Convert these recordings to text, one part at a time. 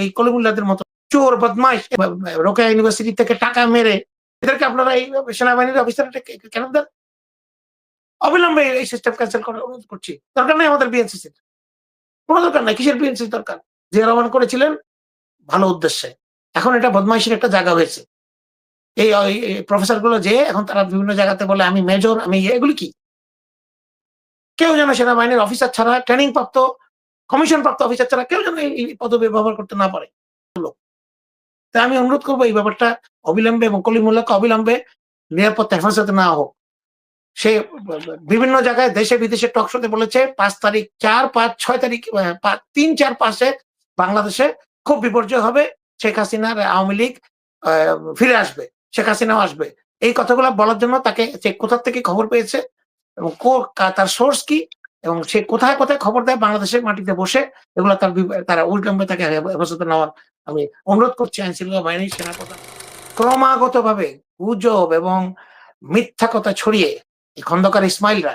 এই কলিমুল্লাদের মতো চোর, বদমাইশ রোকেয়া ইউনিভার্সিটি থেকে টাকা মেরে এদেরকে আপনারা এই সেনাবাহিনীর অফিসার কেন দেন? অবিলম্বে এই সিস্টেম ক্যান্সেল করার অনুরোধ করছি। দরকার নেই আমাদের বিএনসিসি কোনো দরকার নাই, কিসের বিএনসি দরকার? জিয়া রহমান করেছিলেন ভালো উদ্দেশ্যে। এখন এটা বদমাইশের একটা জায়গা হয়েছে। এই প্রফেসরগুলো যে এখন তারা বিভিন্ন জায়গাতে বলে, আমি মেজর আমি এগুলি কি? কেউ যেন সেনাবাহিনীর অফিসার ছাড়া ট্রেনিং প্রাপ্ত কমিশন প্রাপ্ত অফিসার ছাড়া কেউ যেন এই পদবি ব্যবহার করতে না পারে। তাই আমি অনুরোধ করব এই ব্যাপারটা অবিলম্বে এবং কলিমুল্লাহকে অবিলম্বে নিরাপত্তা, হেফাজতে না হোক। সে বিভিন্ন জায়গায় দেশে, বিদেশে টক শোতে বলেছে, পাঁচ তারিখ চার পাঁচ ছয় তারিখ তিন চার পাঁচে বাংলাদেশে খুব বিপর্যয় হবে। শেখ হাসিনার আওয়ামী লীগ ফিরে আসবে। শেখ হাসিনাও আসবে। এই কথাগুলো বলার জন্য তাকে, সে কোথা থেকে খবর পেয়েছে এবং তার সোর্স কি? এবং সে কোথায় কোথায় খবর দেয় বাংলাদেশের মাটিতে বসে, এগুলো তার তারা উল্টম্বে তাকে হেফাজতে নেওয়ার আমি অনুরোধ করছি আইন শৃঙ্খলা সেনাপ্রধান। ক্রমাগত ভাবে গুজব এবং মিথ্যা কথা ছড়িয়ে এই খন্দকার ইসমাইলরা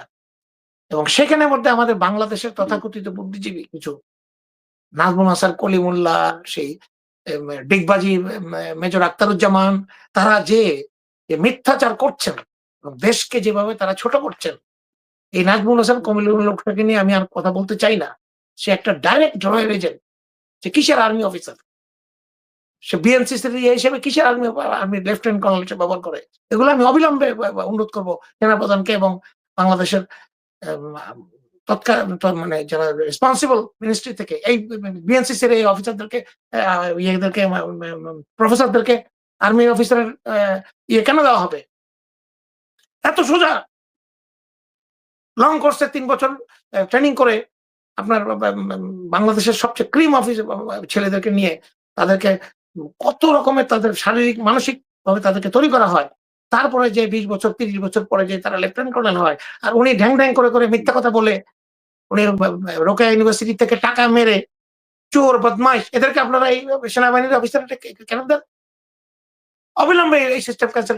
এবং সেখানে মধ্যে আমাদের বাংলাদেশের তথাকথিত বুদ্ধিজীবী কিছু নাজমুল হাসান কলিমুল্লাহ সেই ডিগবাজি মেজর আক্তারুজ্জামান তারা যে মিথ্যাচার করছেন দেশকে যেভাবে তারা ছোট করছেন এই নাজমুল হাসান কমিলুল লোকটাকে নিয়ে আমি আর কথা বলতে চাই না। সে একটা ডাইরেক্ট রয়্যাল এজেন্ট সে কিসের আর্মি অফিসার সে বিএনসি হিসেবে কিসের আর্মি আর্মি লেফটেন্যান্ট কর্নেল হিসেবে ব্যবহার করে? এগুলো আমি অবিলম্বে অনুরোধ করব সেনাপ্রধানকে এবং বাংলাদেশের তৎকাল মানে যারা রেসপন্সিবল মিনিস্ট্রি থেকে, এই বিএনসিসির এই অফিসারদেরকে ইয়েদেরকে প্রফেসরদেরকে আর্মি অফিসারের ইয়ে কেন দেওয়া হবে? এত সোজা লং কোর্সে তিন বছর ট্রেনিং করে আপনার বাংলাদেশের সবচেয়ে ক্রিম অফিস ছেলেদেরকে নিয়ে তাদেরকে কত রকমের তাদের শারীরিক মানসিক ভাবে তাদেরকে তৈরি করা হয়। তারপরে যে বিশ বছর, তিরিশ বছর পরে যে তারা লেফটেন্যান্ট কর্নেল হয় আর উনি ঢ্যাং ঢ্যাং করে করে মিথ্যা কথা বলে উনি রোকেয়া ইউনিভার্সিটি থেকে টাকা মেরে চোর, বদমাইশ, এদেরকে আপনারা এই সেনাবাহিনীর অফিসার কেন দেন? অবিলম্বে এই সিস্টেম ক্যান্সেল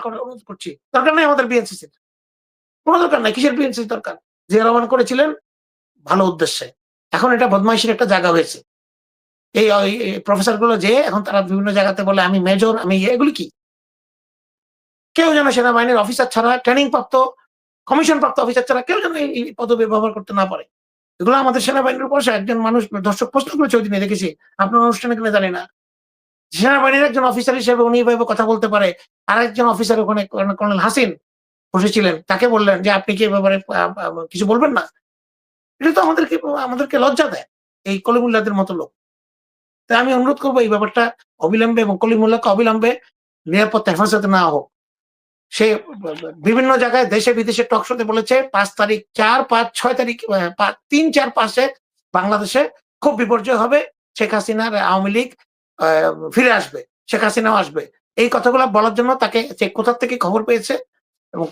করছি। দরকার নেই আমাদের বিএনসিসি কোনো দরকার নাই, কিসের বিএনসি দরকার? জিয়া করেছিলেন ভালো উদ্দেশ্যে। এখন এটা বদমাইশের একটা জায়গা হয়েছে। এই প্রফেসরগুলো যে এখন তারা বিভিন্ন জায়গাতে বলে, আমি মেজর, আমি এগুলি কি? কেউ যেন সেনাবাহিনীর অফিসার ছাড়া ট্রেনিং প্রাপ্ত কমিশন প্রাপ্ত অফিসার ছাড়া কেউ যেন এই পদবি ব্যবহার করতে না পারে। এগুলো আমাদের সেনাবাহিনীর উপর একজন মানুষ, দর্শক প্রশ্ন করেছে ওই দিনে, দেখেছি, আপনার অনুষ্ঠানে গেলে জানি না। সেনাবাহিনীর একজন অফিসার হিসেবে উনি এভাবে কথা বলতে পারে। আর একজন অফিসার ওখানে কর্নেল হাসিন বসেছিলেন। তাকে বললেন? যে আপনি কি ব্যাপারে কিছু বলবেন না? এটা তো আমাদেরকে আমাদেরকে লজ্জা দেয়। এই কলিমুল্লাদের মতো লোক। তাই আমি অনুরোধ করব এই ব্যাপারটা অবিলম্বে এবং কলিমুল্লাহকে অবিলম্বে নিরাপত্তা হেফাজতে না হোক। সে, বিভিন্ন জায়গায় দেশে, বিদেশে টক শোতে বলেছে, পাঁচ তারিখ চার, পাঁচ, ছয় তারিখ তিন, চার, পাঁচে বাংলাদেশে খুব বিপর্যয় হবে। শেখ হাসিনার আওয়ামী লীগ ফিরে আসবে। শেখ হাসিনাও আসবে। এই কথাগুলো বলার জন্য তাকে, সে কোথা থেকে খবর পেয়েছে? এবং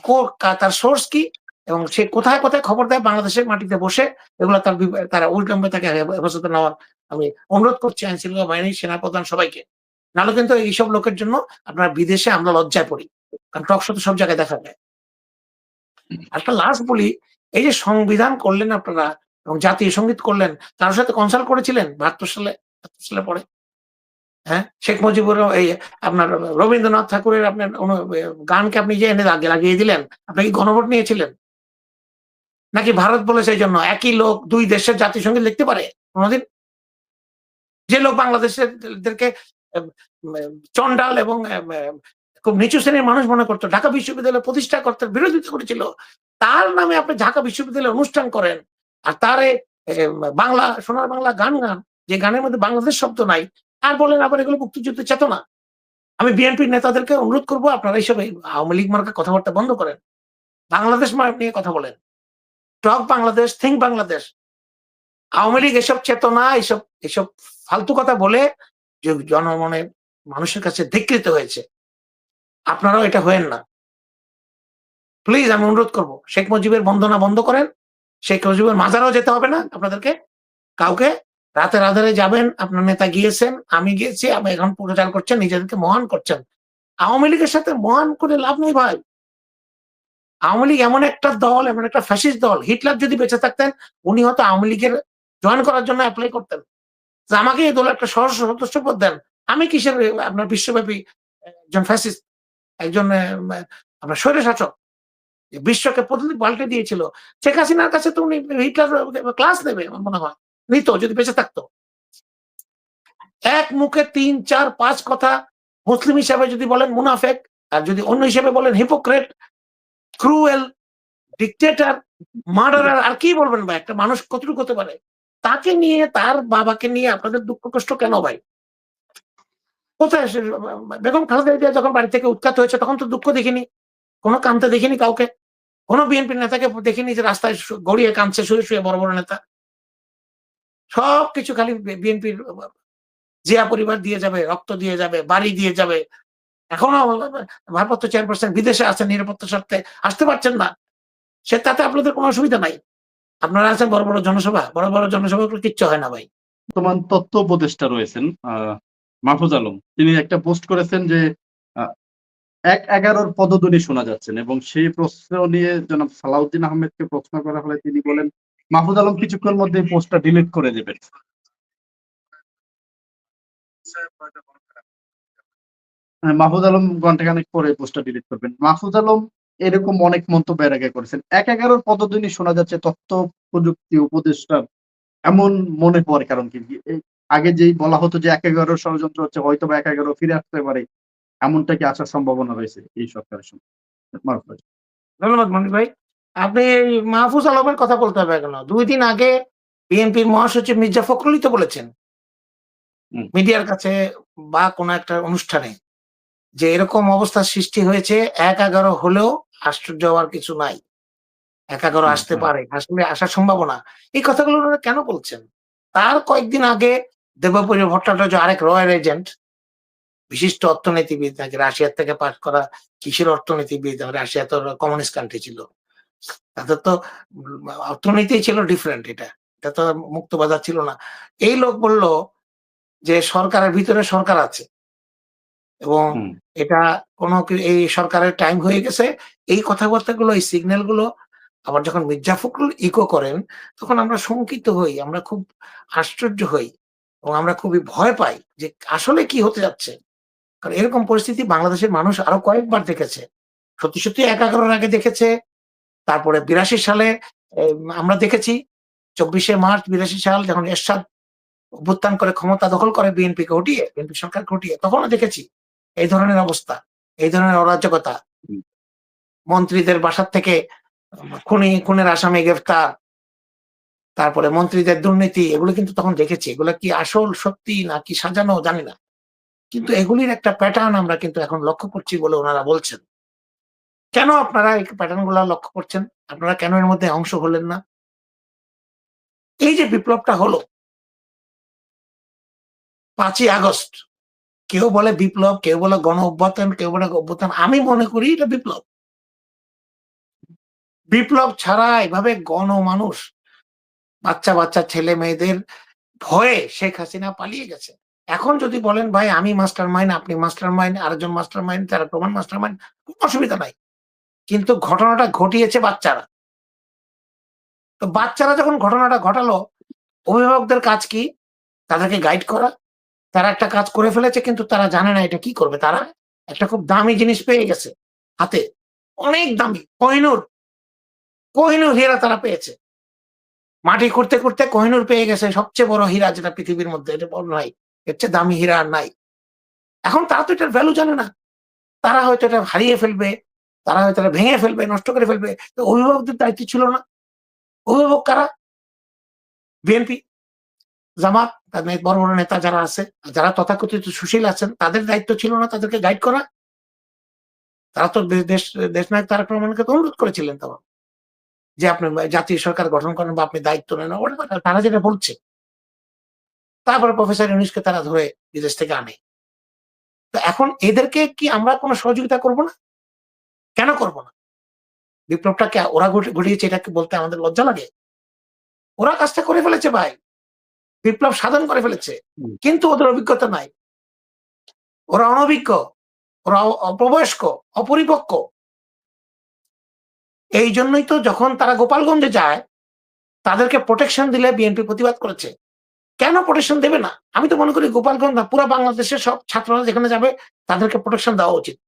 তার সোর্স কি? এবং সে কোথায় কোথায় খবর দেয়? বাংলাদেশের মাটিতে বসে এগুলো তার তারা উল্টম্বে তাকে হেফাজতে নেওয়ার আমি অনুরোধ করছি আইন শৃঙ্খলা বাহিনীর সেনাপ্রধান সবাইকে। নাহলে কিন্তু এইসব লোকের জন্য আপনার বিদেশে আমরা লজ্জায় পড়ি। কারণ টক তো সব জায়গায় দেখা যায়। একটা লাস্ট বলি, এই যে সংবিধান করলেন আপনারা এবং জাতীয় সংগীত করলেন, তার সাথে কনসাল্ট করেছিলেন? বাহাত্তর সালে সালে পরে? হ্যাঁ? শেখ মুজিবুর এই আপনার রবীন্দ্রনাথ ঠাকুরের আপনার গানকে আপনি যে এনে আগে লাগিয়ে দিলেন, আপনি কি গণভোট নিয়েছিলেন? নাকি ভারত বলে সেই জন্য একই লোক দুই দেশের সংগীত লিখতে পারে কোনোদিন? যে লোক বাংলাদেশেরদেরকে চন্ডাল এবং খুব নিচু শ্রেণির মানুষ মনে করতো, ঢাকা বিশ্ববিদ্যালয় প্রতিষ্ঠা করতে বিরোধিতা করেছিল, তার নামে আপনি ঢাকা বিশ্ববিদ্যালয়ে অনুষ্ঠান করেন, আর তারে বাংলা, সোনার বাংলা গান গান, যে গানের মধ্যে বাংলাদেশ শব্দ নাই আর বলেন আবার এগুলো মুক্তিযুদ্ধের চেতনা। আমি বিএনপির নেতাদেরকে অনুরোধ করব, আপনারা এইসব আওয়ামী লীগ মার্কা কথাবার্তা বন্ধ করেন। বাংলাদেশ নিয়ে কথা বলেন। Talk Bangladesh think Bangladesh. Awami League এসব চেতনা, এসব এসব ফালতু কথা বলে জনমনে মানুষের কাছে ধিকৃত হয়েছে। আপনারাও এটা হয়েন না। প্লিজ আমি অনুরোধ করব, শেখ মুজিবের বন্দনা বন্ধ করেন। শেখ মুজিবের মাজারও যেতে হবে না আপনাদেরকে। কাউকে রাতের আধারে যাবেন, আপনার নেতা গিয়েছেন, আমি গিয়েছি আমি এখন প্রচার করছেন, নিজেদেরকে মহান করছেন। আওয়ামী লীগের সাথে মহান করে লাভ নেই ভাই। আওয়ামী লীগ এমন একটা দল, এমন একটা ফ্যাসিস্ট দল, হিটলার যদি বেঁচে থাকতেন, উনি হয়তো আওয়ামী লীগের জয়েন করার জন্য অ্যাপ্লাই করতেন। যে আমাকে এই দলের একটা সহ সদস্য পদ দেন। আমি কিসের আপনার বিশ্বব্যাপী একজন ফ্যাসিস্ট, একজন আপনার স্বৈর শাসক বিশ্বকে পদ্ধতি পাল্টে দিয়েছিল। শেখ হাসিনার কাছে তো উনি হিটলার ক্লাস নেবে আমার মনে হয়। নিত যদি বেঁচে থাকতো। এক মুখে তিন, চার, পাঁচ কথা মুসলিম হিসাবে যদি বলেন মুনাফেক, আর যদি অন্য হিসেবে বলেন হিপোক্রেট ক্রুয়েল ডিকটেটার মার্ডারার আর কি বলবেন ভাই? একটা মানুষ কতটুকু হতে পারে? তাকে নিয়ে, তার বাবাকে নিয়ে আপনাদের দুঃখ কষ্ট কেন ভাই? কোথায় বেগম খালেদা জিয়া যখন বাড়ি থেকে উৎখাত হয়েছে, তখন তো দুঃখ দেখিনি। কোনো কানতে দেখিনি কাউকে। কোনো বিএনপি নেতাকে দেখিনি যে রাস্তায় গড়িয়ে কাঁদছে, শুয়ে শুয়ে বড় বড় নেতা। সব কিছু খালি বিএনপির, জিয়া পরিবার দিয়ে যাবে, রক্ত দিয়ে যাবে, বাড়ি দিয়ে যাবে। এখনও ভারপ্রাপ্ত চেয়ারপারসন বিদেশে আছেন নিরাপত্তা স্বার্থে আসতে পারছেন না। সে তাতে আপনাদের কোনো অসুবিধা নাই। আপনারা আছেন বড় বড় জনসভা, বড় বড় জনসভা কিচ্ছু হয় না ভাই। বর্তমান তথ্য উপদেষ্টা রয়েছেন মাহফুজ আলম। তিনি একটা পোস্ট করেছেন যে এক এগারোর পদধ্বনি শোনা যাচ্ছেন এবং সেই প্রশ্ন নিয়ে জনাব সালাউদ্দিন আহমেদকে প্রশ্ন করা হলে তিনি বলেন মাহফুজ আলম কিছুক্ষণ মধ্যে পোস্টটা ডিলিট করে দেবেন। হ্যাঁ, মাহফুজ আলম ঘন্টাখানেক পরে পোস্টটা ডিলিট করবেন। মাহফুজ আলম এরকম অনেক মন্তব্য এর আগে করেছেন। এক এগারোর পদধ্বনি শোনা যাচ্ছে তথ্য প্রযুক্তি উপদেষ্টার এমন মনে পড়ে কারণ কি? আগে যেই বলা হতো যে এক এগারো ষড়যন্ত্র হচ্ছে হয়তো বা এক এগারো ফিরে আসতে পারে এমনটা কি আসার সম্ভাবনা রয়েছে এই সরকারের মারুফ ধন্যবাদ মনির ভাই। আপনি মাহফুজ আলমের কথা বলতে হবে কেন? দুই দিন আগে বিএনপির মহাসচিব মির্জা ফখরুলই তো বলেছেন মিডিয়ার কাছে বা কোনো একটা অনুষ্ঠানে যে এরকম অবস্থা সৃষ্টি হয়েছে এক এগারো হলেও আশ্চর্য হওয়ার কিছু নাই। এক এগারো আসতে পারে আসলে আসার সম্ভাবনা। এই কথাগুলো ওনারা কেন বলছেন? তার কয়েকদিন আগে দেবপুরী ভট্টাচার্য আরেক রয়্যাল এজেন্ট বিশিষ্ট অর্থনীতিবিদ নাকি রাশিয়ার থেকে পাঠ করা কিসের অর্থনীতিবিদ রাশিয়া তো কমিউনিস্ট কান্ট্রি ছিল। তাদের তো অর্থনীতি ছিল ডিফারেন্ট এটা। এটা তো মুক্ত বাজার ছিল না। এই লোক বলল যে সরকারের ভিতরে সরকার আছে। এবং এটা কোনো এই সরকারের টাইম হয়ে গেছে। এই কথাবার্তাগুলো এই সিগন্যালগুলো আবার যখন মির্জা ফখরুল ইকো করেন তখন আমরা শঙ্কিত হই আমরা খুব আশ্চর্য হই এবং আমরা খুবই ভয় পাই যে আসলে কি হতে যাচ্ছে। কারণ এরকম পরিস্থিতি বাংলাদেশের মানুষ আরও কয়েকবার দেখেছে। সত্যি সত্যি এক এগারোর আগে দেখেছে তারপরে বিরাশি সালে আমরা দেখেছি চব্বিশে মার্চ বিরাশি সাল যখন এরশাদ অভ্যুত্থান করে ক্ষমতা দখল করে বিএনপি কে হটিয়ে বিএনপি সরকার হটিয়ে তখনও দেখেছি এই ধরনের অবস্থা এই ধরনের অরাজকতা। মন্ত্রীদের বাসার থেকে খুনি খুনের আসামি গ্রেফতার তারপরে মন্ত্রীদের দুর্নীতি এগুলো কিন্তু তখন দেখেছি। এগুলো কি আসল সত্যি না কি সাজানো জানি না। কিন্তু এগুলির একটা প্যাটার্ন আমরা কিন্তু এখন লক্ষ্য করছি বলে ওনারা বলছেন। কেন আপনারা এই প্যাটার্নগুলা লক্ষ্য করছেন? আপনারা কেন এর মধ্যে অংশ হলেন না? এই যে বিপ্লবটা হলো, পাঁচই আগস্ট, কেউ বলে বিপ্লব, কেউ বলে গণ অভ্যুত্থান, কেউ বলে অভ্যুত্থান, আমি মনে করি এটা বিপ্লব। বিপ্লব ছাড়া এভাবে গণ মানুষ, বাচ্চা বাচ্চা, ছেলে মেয়েদের ভয়ে শেখ হাসিনা পালিয়ে গেছে। এখন যদি বলেন, ভাই, আমি মাস্টার মাইন্ড আপনি মাস্টার মাইন্ড আরেকজন মাস্টার মাইন্ড তারা প্রমাণ মাস্টার মাইন্ড কোনো অসুবিধা নাই। কিন্তু ঘটনাটা ঘটিয়েছে বাচ্চারা। তো বাচ্চারা যখন ঘটনাটা ঘটালো, অভিভাবকদের কাজ কি? তাদেরকে গাইড করা। তারা একটা কাজ করে ফেলেছে, কিন্তু তারা জানে না এটা কি করবে। তারা একটা খুব দামি জিনিস পেয়ে গেছে হাতে। অনেক দামি। কোহিনুর। কোহিনুর হীরা তারা পেয়েছে। মাটি করতে করতে কোহিনুর পেয়ে গেছে সবচেয়ে বড় হীরা যেটা পৃথিবীর মধ্যে। এটা বড় নাই। এর চেয়ে দামি হীরা আর নাই। এখন তারা তো এটার ভ্যালু জানে না। তারা হয়তো এটা হারিয়ে ফেলবে। তারা এটা ভেঙে ফেলবে, নষ্ট করে ফেলবে। তো অভিভাবকদের দায়িত্ব ছিল না। অভিভাবক কারা? বিএনপি। জামাত বড় বড় নেতা যারা আছে যারা তথাকথিত সুশীল আছেন, তাদের দায়িত্ব ছিল না তাদেরকে গাইড করা। তারা তো দেশ দেশ নায়ক তারেক রহমানকে তো অনুরোধ করেছিলেন তখন যে আপনি জাতীয় সরকার গঠন করেন বা আপনি দায়িত্ব নেন তারা যেটা বলছে। তারপরে প্রফেসর ইউনুসকে তারা ধরে বিদেশ থেকে আনে। তো এখন এদেরকে কি আমরা কোনো সহযোগিতা করব না? কেন করব না? বিপ্লবটাকে ওরা ঘটে- ঘটিয়েছে এটাকে বলতে আমাদের লজ্জা লাগে? ওরা কাজটা করে ফেলেছে ভাই। বিপ্লব সাধন করে ফেলেছে। কিন্তু ওদের অভিজ্ঞতা নাই। ওরা অনভিজ্ঞ ওরা অ- অপ্রবয়স্ক অপরিপক্ক। এই জন্যই তো যখন তারা গোপালগঞ্জে যায় তাদেরকে প্রোটেকশন দিলে বিএনপি প্রতিবাদ করেছে। কেন প্রোটেকশন দেবে না? আমি তো মনে করি গোপালগঞ্জ না পুরো বাংলাদেশের সব ছাত্ররা যেখানে যাবে তাদেরকে প্রোটেকশন দেওয়া উচিত।